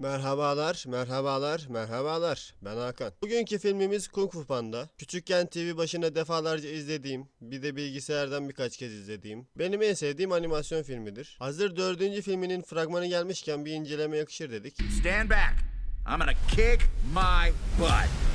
Merhabalar, merhabalar, merhabalar. Ben Hakan. Bugünkü filmimiz Kung Fu Panda. Küçükken TV başına defalarca izlediğim, bir de bilgisayardan birkaç kez izlediğim, benim en sevdiğim animasyon filmidir. Hazır dördüncü filminin fragmanı gelmişken bir inceleme yakışır dedik. Stand back. I'm gonna kick my butt.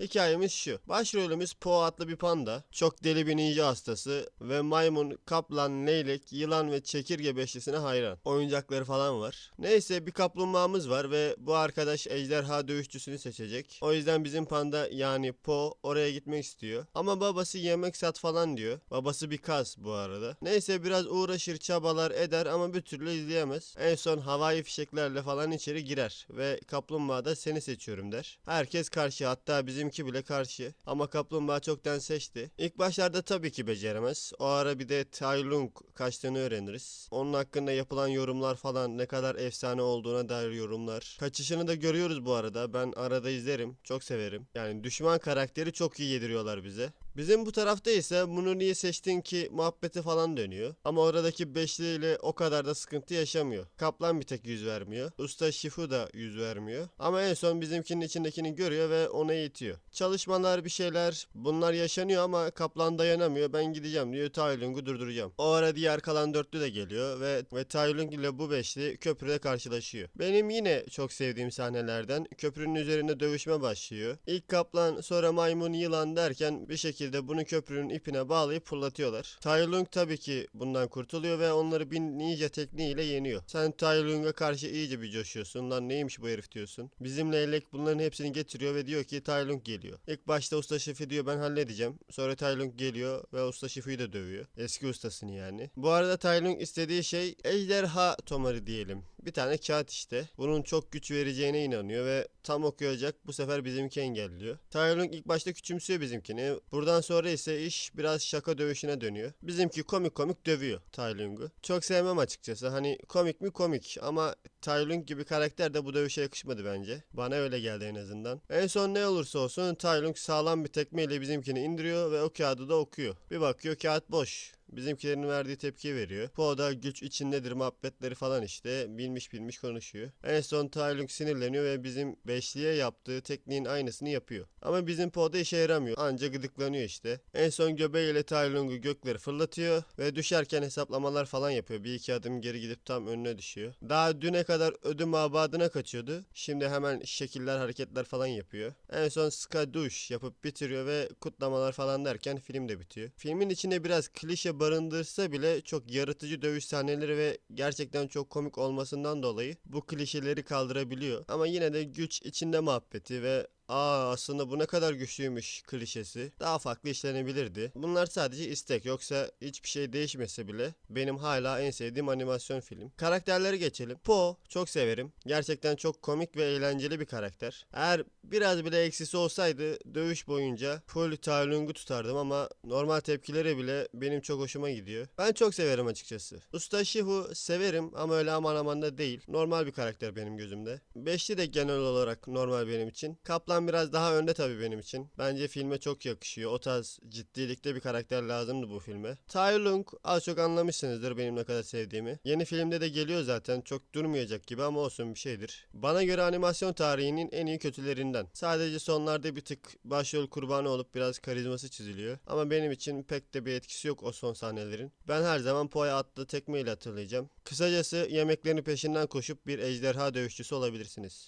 Hikayemiz şu. Başrolümüz Po adlı bir panda. Çok deli bir ninja hastası ve maymun, kaplan, leylek, yılan ve çekirge beşlisine hayran. Oyuncakları falan var. Neyse bir kaplumbağamız var ve bu arkadaş ejderha dövüşçüsünü seçecek. O yüzden bizim panda yani Po oraya gitmek istiyor. Ama babası yemek sat falan diyor. Babası bir kaz bu arada. Neyse biraz uğraşır çabalar eder ama bir türlü izleyemez. En son havai fişeklerle falan içeri girer ve kaplumbağa da seni seçiyorum der. Herkes karşı hatta bizimki bile karşı. Ama kaplumbağa çoktan seçti. İlk başlarda tabii ki beceremez. O ara bir de Tai Lung kaçtığını öğreniriz. Onun hakkında yapılan yorumlar falan ne kadar efsane olduğuna dair yorumlar. Kaçışını da görüyoruz bu arada. Ben arada izlerim. Çok severim. Yani düşman karakteri çok iyi yediriyorlar bize. Bizim bu tarafta ise bunu niye seçtin ki muhabbeti falan dönüyor. Ama oradaki beşliyle o kadar da sıkıntı yaşamıyor. Kaplan bir tek yüz vermiyor. Usta Shifu da yüz vermiyor. Ama en son bizimkinin içindekini görüyor ve ona eğitiyor. Çalışmalar bir şeyler bunlar yaşanıyor ama Kaplan dayanamıyor. Ben gideceğim diyor Tai Lung'u durduracağım. O ara diğer kalan dörtlü de geliyor ve, ve Tai Lung ile bu beşli köprüde karşılaşıyor. Benim yine çok sevdiğim sahnelerden köprünün üzerinde dövüşme başlıyor. İlk kaplan sonra maymun yılan derken bir şekilde bunu köprünün ipine bağlayıp fırlatıyorlar. Tai Lung tabii ki bundan kurtuluyor ve onları bir ninja tekniğiyle yeniyor. Sen Tai Lung'a karşı iyice bir coşuyorsun. Lan neymiş bu herif diyorsun. Bizim leylek bunların hepsini getiriyor ve diyor ki Tai Lung geliyor. İlk başta usta şefi diyor ben halledeceğim. Sonra Tai Lung geliyor ve usta şefiyi de dövüyor. Eski ustasını yani. Bu arada Tai Lung istediği şey ejderha tomarı diyelim. Bir tane kağıt işte. Bunun çok güç vereceğine inanıyor ve tam okuyacak bu sefer bizimki engelliyor. Lung ilk başta küçümsüyor bizimkini. Buradan sonra ise iş biraz şaka dövüşüne dönüyor. Bizimki komik komik dövüyor Lung'u. Çok sevmem açıkçası. Hani komik mi komik ama Tai Lung gibi karakter de bu dövüşe yakışmadı bence. Bana öyle geldi en azından. En son ne olursa olsun Tai Lung sağlam bir tekmeyle bizimkini indiriyor ve o kağıdı da okuyor. Bir bakıyor kağıt boş. Bizimkilerin verdiği tepki veriyor. Po da güç içindedir muhabbetleri falan işte bilmiş bilmiş konuşuyor. En son Tai Lung sinirleniyor ve bizim beşliye yaptığı tekniğin aynısını yapıyor. Ama bizim Po da işe yaramıyor. Anca gıdıklanıyor işte. En son göbeğiyle Tai Lung'u gökleri fırlatıyor ve düşerken hesaplamalar falan yapıyor. Bir iki adım geri gidip tam önüne düşüyor. Daha düne kadar ödüm abadına kaçıyordu. Şimdi hemen şekiller hareketler falan yapıyor. En son skaduş yapıp bitiriyor ve kutlamalar falan derken film de bitiyor. Filmin içinde biraz klişe barındırsa bile çok yaratıcı dövüş sahneleri ve gerçekten çok komik olmasından dolayı bu klişeleri kaldırabiliyor. Ama yine de güç içinde muhabbeti ve Aa aslında bu ne kadar güçlüymüş klişesi daha farklı işlenebilirdi. Bunlar sadece istek yoksa hiçbir şey değişmese bile benim hala en sevdiğim animasyon film. Karakterlere geçelim. Po çok severim. Gerçekten çok komik ve eğlenceli bir karakter. Eğer biraz bile eksisi olsaydı dövüş boyunca full Tai Lung'u tutardım ama normal tepkileri bile benim çok hoşuma gidiyor. Ben çok severim açıkçası. Usta Shifu severim ama öyle aman aman da değil. Normal bir karakter benim gözümde. Beşli de genel olarak normal benim için. Kaplan biraz daha önde tabii benim için. Bence filme çok yakışıyor. O tarz ciddilikte bir karakter lazımdı bu filme. Tai Lung az çok anlamışsınızdır benim ne kadar sevdiğimi. Yeni filmde de geliyor zaten. Çok durmayacak gibi ama olsun bir şeydir. Bana göre animasyon tarihinin en iyi kötülerinden. Sadece sonlarda bir tık başrol kurbanı olup biraz karizması çiziliyor. Ama benim için pek de bir etkisi yok o son sahnelerin. Ben her zaman Po'ya attığı tekmeyle hatırlayacağım. Kısacası yemeklerin peşinden koşup bir ejderha dövüşçüsü olabilirsiniz.